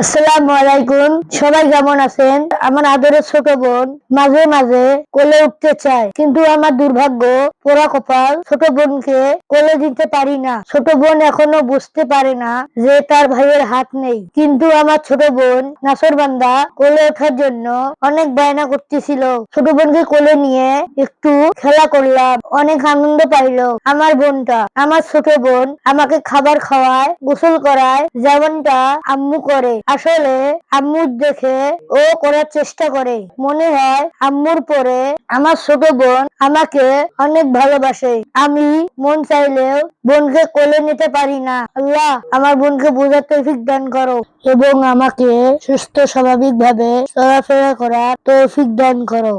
আসসালামু আলাইকুম। সবাই কেমন আছেন? আমার আদরের ছোট বোন মাঝে মাঝে কোলে উঠতে চায়, কিন্তু আমার দুর্ভাগ্য পোড়া কপাল ছোট বোনকে কোলে দিতে পারি না। ছোট বোন এখনও বুঝতে পারে না যে তার ভাইয়ের হাত নেই। কিন্তু আমার ছোট বোন কোলে ওঠার জন্য অনেক বায়না করতেছিল। ছোট বোনকে কোলে নিয়ে একটু খেলা করলাম। অনেক আনন্দ পাইলো আমার বোনটা। আমার ছোট বোন আমাকে খাবার খাওয়ায়, গোসল করায়, যেমনটা আম্মু করে। আসলে আম্মুর দেখে ও করার চেষ্টা করে। মনে হয় আম্মুর পরে আমার ছোট বোন আমাকে অনেক ভালোবাসে। আমি মন চাইলেও বোনকে কোলে নিতে পারি না। আল্লাহ আমার বোনকে বোঝার তৌফিক দান করো এবং আমাকে সুস্থ স্বাভাবিক ভাবে চলাফেরা করার তৌফিক দান করো।